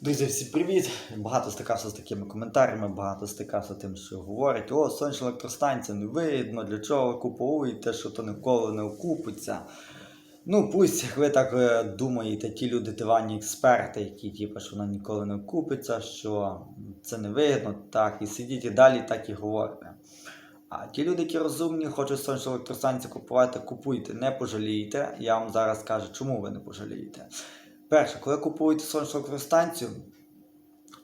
Друзі, всім привіт! Багато стикався з такими коментарями, багато стикався тим, що говорять, о, сонячна електростанція не видно, для чого ви купуєте, що то ніколи не окупиться. Ну, пусть ви так е, думаєте, ті люди диванні експерти, які типу, що вона ніколи не окупиться, що це не видно, так, і сидіть і далі так і говорите. А ті люди, які розумні, хочуть сонячну електростанцію купувати, купуйте, не пожалієте. Я вам зараз кажу, чому ви не пожалієте. Перше, коли купуєте сонячну електростанцію,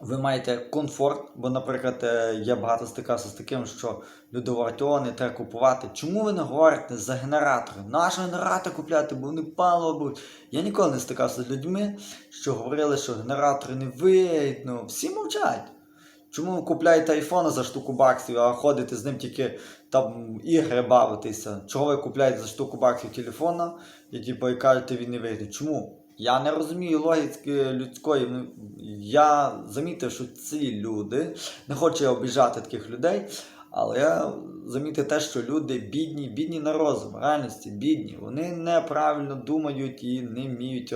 ви маєте комфорт, бо, наприклад, е, я багато стикався з таким, що люди говорять, о, не треба купувати. Чому ви не говорите за генератори? Наш генератор купляти, бо вони паливо будуть. Я ніколи не стикався з людьми, що говорили, що генератори не видно. Всі мовчать. Чому ви купляєте айфона за штуку баксів, а ходите з ним тільки там ігри бавитися? Чого ви купляєте за штуку баксів телефона і кажете, він не вийде? Чому? Я не розумію логіки людської. Я замітив, що ці люди, не хочу обіжати таких людей, але я замітив те, що люди бідні, бідні на розум, реальності, бідні. Вони неправильно думають і не вміють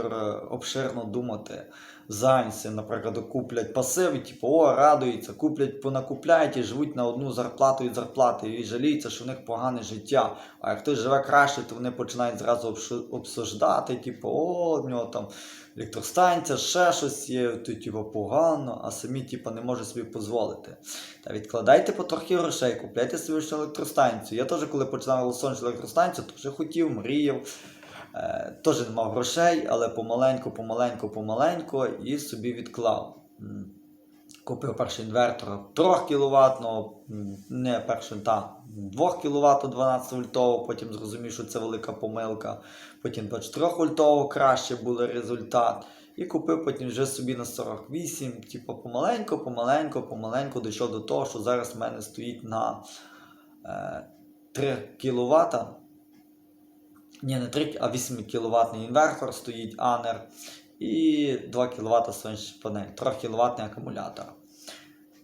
обширно думати. Зайнці, наприклад, куплять пасив, і типу, о, радуються, куплять, понакупляють і живуть на одну зарплату і зарплати, і жаліються, що в них погане життя. А як хтось живе краще, то вони починають зразу обсуждати, типу, о, в нього там електростанція, ще щось є, то типу, погано, а самі типу, не можуть собі дозволити. Та відкладайте потрохи грошей, купляйте собі ще електростанцію. Я теж, коли починав сонячну електростанцію, то вже хотів, мріяв. Е, Теж не мав грошей, але помаленьку, помаленьку, помаленьку і собі відклав. Купив перший інвертор 3 кВт, не перший, та 2 кВт 12 вольтового, потім зрозумів, що це велика помилка. Потім 24 вольтового краще був результат. І купив потім вже собі на 48. Типу, помаленьку, помаленьку, помаленьку дійшов до того, що зараз в мене стоїть на е, 3 кВт. Ні, не 3, а 8 кВт інвертор стоїть Анер і 2 кВт сонячна панель, 3 кВт акумулятор.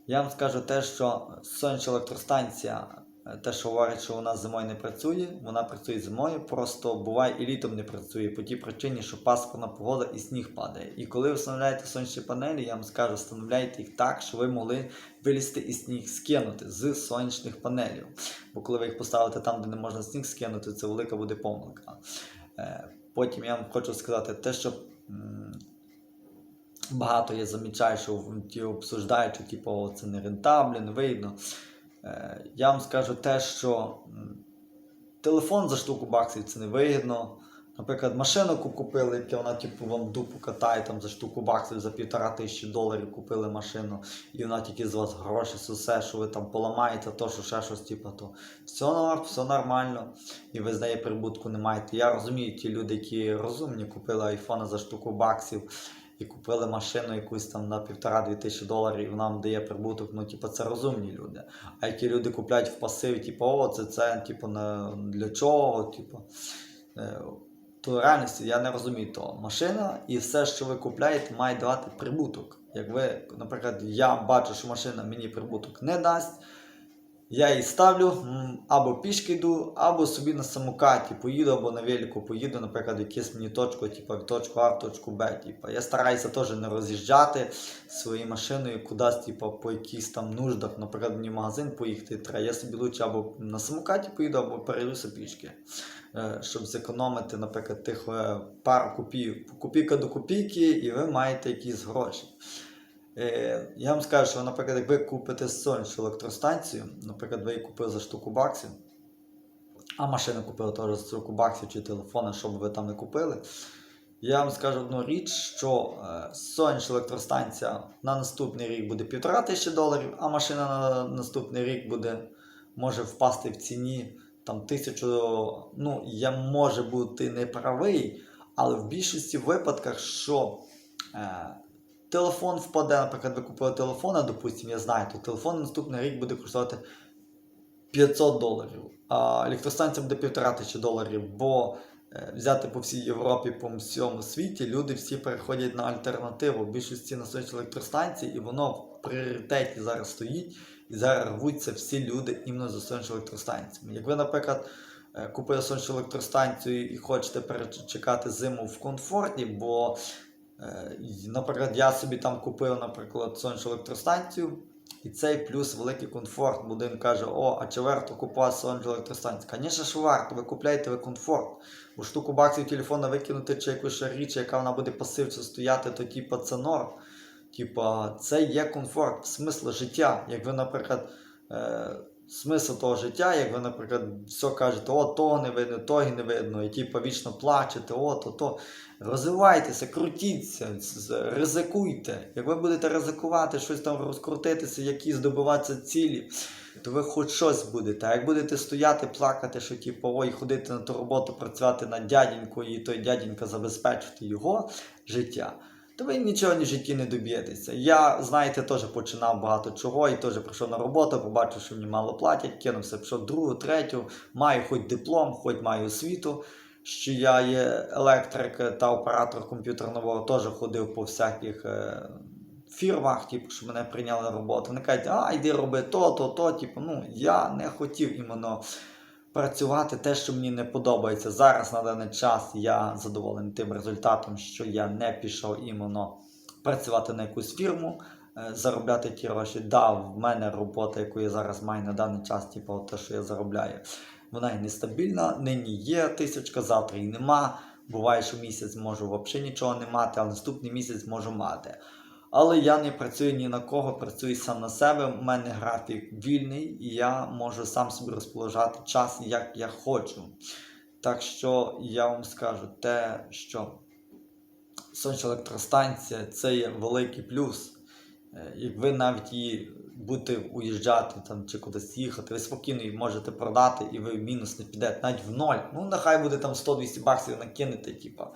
Я вам скажу те, що сонячна електростанція, те, що говорить, що вона зимою не працює, вона працює зимою, просто буває і літом не працює по тій причині, що пасмурна погода і сніг падає. І коли ви встановляєте сонячні панелі, я вам скажу, встановляйте їх так, що ви могли вилізти і сніг скинути з сонячних панелів. Бо коли ви їх поставите там, де не можна сніг скинути, це велика буде помилка. Е, Потім я вам хочу сказати те, що багато я замічаю, що ті обсуждають, що типу, це не рентаблі, не вигідно. Е, Я вам скажу те, що телефон за штуку баксів це не вигідно. Наприклад, машину купили, яка вона типу вам дупу катає там за штуку баксів, за півтора тисячі доларів купили машину, і вона тільки з вас гроші сусе, що ви там поламаєте, то що ще щось, типу, то все, все нормально, і ви з неї прибутку не маєте. Я розумію, ті люди, які розумні, купили айфона за штуку баксів і купили машину якусь там на півтора-дві тисячі доларів, і вам дає прибуток. Ну, типу, це розумні люди. А які люди купляють в пасиві, типу, о, це це, типу, на, для чого? Типу, е, то реальності я не розумію того. Машина і все, що ви купляєте, має давати прибуток. Як ви, наприклад, я бачу, що машина мені прибуток не дасть. Я її ставлю, або пішки йду, або собі на самокаті поїду, або на велику поїду, наприклад, в якусь мені точку, типу в точку А, в точку Б. Типу. Я стараюся теж не роз'їжджати своєю машиною кудись, типу, по якихось там нуждах. Наприклад, мені в магазин поїхати треба. Я собі лучше або на самокаті поїду, або перейдуся пішки. Е, Щоб зекономити, наприклад, тих е, пару копійок, копійка до копійки, і ви маєте якісь гроші. Е, Я вам скажу, що, наприклад, як ви купите сонячну електростанцію, наприклад, ви її купили за штуку баксів, а машину купили теж за штуку баксів чи телефони, що б ви там не купили. Я вам скажу одну річ, що е, сонячна електростанція на наступний рік буде півтора тисячі доларів, а машина на наступний рік буде може впасти в ціні там тисячу. Ну, я може бути не правий, але в більшості випадках, що е, телефон впаде, наприклад, ви купили телефон, а, допустимо, я знаю, то телефон наступний рік буде коштувати 500 доларів, а електростанція буде 1500 доларів, бо е, взяти по всій Європі, по всьому світі, люди всі переходять на альтернативу. Більшості на електростанції, і воно в пріоритеті зараз стоїть, і зараз рвуться всі люди іменно за сонячними електростанціями. Як ви, наприклад, е, купили сонячну електростанцію і хочете перечекати зиму в комфорті, бо Наприклад, я собі там купив, наприклад, сонячну електростанцію, і цей плюс великий комфорт. Один каже, о, а чи варто купувати сонячну електростанцію? Звісно ж варто, ви купляєте ви комфорт. Бо штуку баксів телефона викинути чи якусь річ, яка вона буде пасивцю стояти, то типа це норм. Типа, це є комфорт, смисл життя. Як ви, наприклад, е, смисл того життя, як ви, наприклад, все кажете, о, того не видно, того не видно, і типа вічно плачете, о, то, то. Розвивайтеся, крутіться, ризикуйте. Як ви будете ризикувати, щось там розкрутитися, якісь здобуватися цілі, то ви хоч щось будете. А як будете стояти, плакати, що типу, ой, ходити на ту роботу, працювати на дяденьку, і той дяденька забезпечити його життя, то ви нічого в житті не доб'єтеся. Я, знаєте, теж починав багато чого і теж прийшов на роботу, побачив, що мені мало платять, кинувся, пішов другу, третю, маю хоч диплом, хоч маю освіту. Що я є електрик та оператор комп'ютерного, теж ходив по всяких е, фірмах, типу, що мене прийняли на роботу. Вони кажуть, а йди роби то, то, то. Типу, ну, я не хотів іменно працювати те, що мені не подобається. Зараз на даний час я задоволений тим результатом, що я не пішов іменно працювати на якусь фірму, е, заробляти ті гроші. Да, в мене робота, яку я зараз маю на даний час, типу, те, що я заробляю, вона і нестабільна. Нині є тисячка, завтра і нема. Буває, що місяць можу взагалі нічого не мати, а наступний місяць можу мати. Але я не працюю ні на кого, працюю сам на себе. У мене графік вільний, і я можу сам собі розположати час, як я хочу. Так що я вам скажу те, що сонячна електростанція це є великий плюс. Е, Як ви навіть її будете уїжджати там, чи кудись їхати, ви спокійно її можете продати і ви в мінус не підете, навіть в ноль. Ну, нехай буде там 100-200 баксів накинете, типа.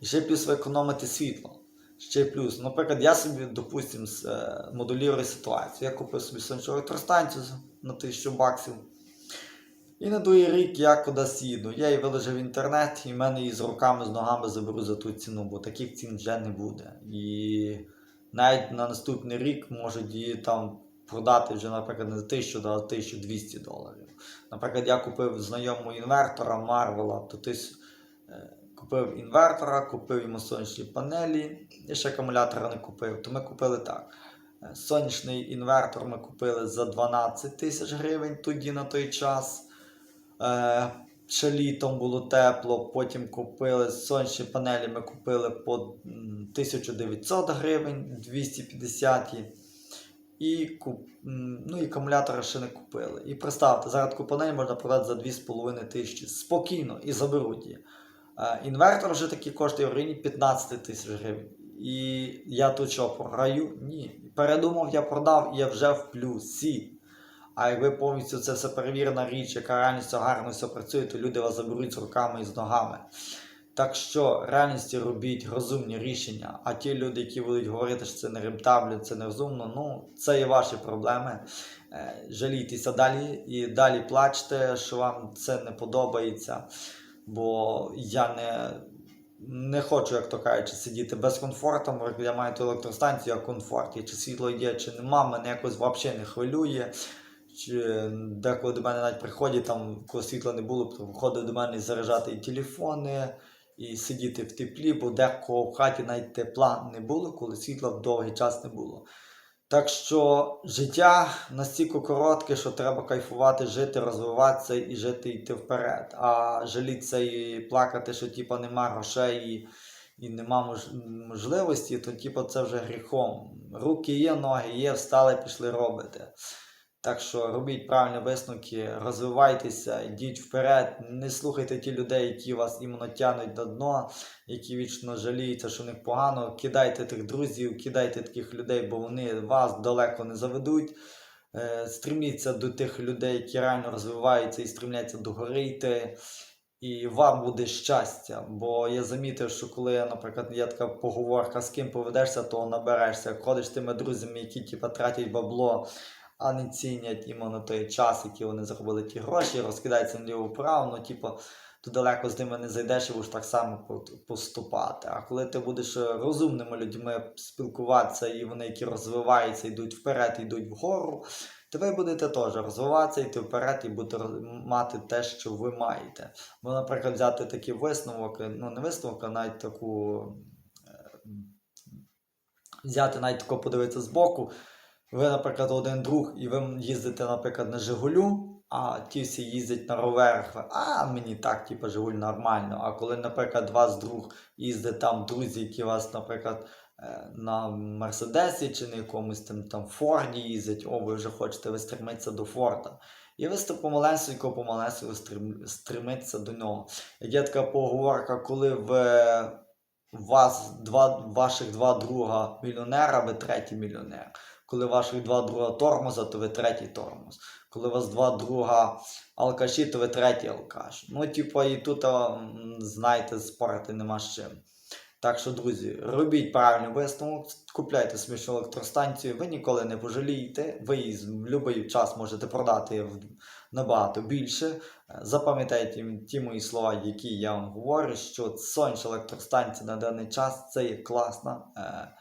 І ще плюс ви економите світло. Ще плюс. Наприклад, я собі, допустим, с- е, моделірую ситуацію. Я купив собі сонячну електростанцію на 1000 баксів. І на другий рік я кудись їду. Я її виложив в інтернет, і в мене її з руками, з ногами заберу за ту ціну, бо таких цін вже не буде. І навіть на наступний рік можуть її там продати вже, наприклад, не за 1000, а за 1200 доларів. Наприклад, я купив знайомого інвертора Марвела, то тис... купив інвертора, купив йому сонячні панелі, і ще акумулятора не купив. То ми купили так. Е, Сонячний інвертор ми купили за 12 тисяч гривень тоді на той час. Е, ще літом було тепло, потім купили сонячні панелі, ми купили по 1900 гривень 250. І, куп... ну, і акумулятори ще не купили. І представте, зараз таку можна продати за 2,5 тисячі спокійно і заберуть її. Інвертор вже такий коштує в районі 15 тисяч гривень. І я тут що, програю? Ні. Передумав, я продав, і я вже в плюсі. А якби повністю це все перевірена річ, яка реально гарно все працює, то люди вас заберуть з руками і з ногами. Так що реальності робіть розумні рішення. А ті люди, які будуть говорити, що це не рентабельно, це нерозумно, ну це є ваші проблеми. Е, Жалійтеся далі і далі плачте, що вам це не подобається. Бо я не, не хочу, як то кажучи, сидіти без комфорту. Я маю ту електростанцію, як комфорт. І чи світло є, чи нема, мене якось взагалі не хвилює. Чи деколи до мене навіть приходять, там, коли світла не було, то виходить до мене заряджати і телефони, і сидіти в теплі, бо декого в хаті навіть тепла не було, коли світла в довгий час не було. Так що життя настільки коротке, що треба кайфувати, жити, розвиватися і жити йти вперед. А жалітися і плакати, що типа нема грошей і, і нема мож, можливості, то типа це вже гріхом. Руки є, ноги є, встали, пішли робити. Так що робіть правильні висновки, розвивайтеся, йдіть вперед, не слухайте ті людей, які вас іменно тянуть на дно, які вічно жаліються, що них погано. Кидайте тих друзів, кидайте таких людей, бо вони вас далеко не заведуть. Е, Стріміться до тих людей, які реально розвиваються і стрімляться до гори йти. І вам буде щастя. Бо я замітив, що коли, наприклад, є така поговорка, з ким поведешся, то наберешся. Ходиш тими друзями, які типу, тратять бабло, а не цінять іменно той час, який вони заробили ті гроші, розкидаються наліво вправо, ну, типу, то далеко з ними не зайдеш і будеш так само поступати. А коли ти будеш е, розумними людьми спілкуватися, і вони, які розвиваються, йдуть вперед, йдуть вгору, то ви будете теж розвиватися, йти вперед і будете мати те, що ви маєте. Бо, наприклад, взяти такий висновок, е, ну не висновок, а навіть таку. е, взяти навіть тако подивитися збоку. Ви, наприклад, один друг, і ви їздите, наприклад, на Жигулю, а ті всі їздять на роверах. А мені так, типу, Жигуль нормально. А коли, наприклад, вас друг їздить там, друзі, які вас, наприклад, е, на Мерседесі чи на якомусь там, там Форді їздять, о, ви вже хочете ви стремитися до Форда. І ви сте помаленько, помаленько стрім, стремитися до нього. Як є така поговорка, коли ви у вас два, ваших два друга мільйонера, ви третій мільйонер. Коли ваших два друга тормоза, то ви третій тормоз. Коли у вас два друга алкаші, то ви третій алкаш. Ну, типу, і тут, знаєте, спорити нема з чим. Так що, друзі, робіть правильний висновок, купляйте смішну електростанцію, ви ніколи не пожалієте, ви її в будь-який час можете продати набагато більше. Е, Запам'ятайте ті мої слова, які я вам говорю, що сонячна електростанція на даний час це є класна, е,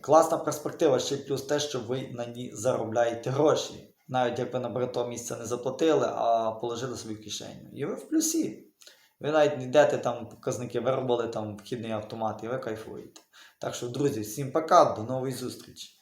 класна перспектива, ще й плюс те, що ви на ній заробляєте гроші. Навіть як ви на брато місця не заплатили, а положили собі в кишеню. І ви в плюсі. Ви навіть не йдете там показники, виробили там вхідний автомат і ви кайфуєте. Так що, друзі, всім пока, до нової зустрічі!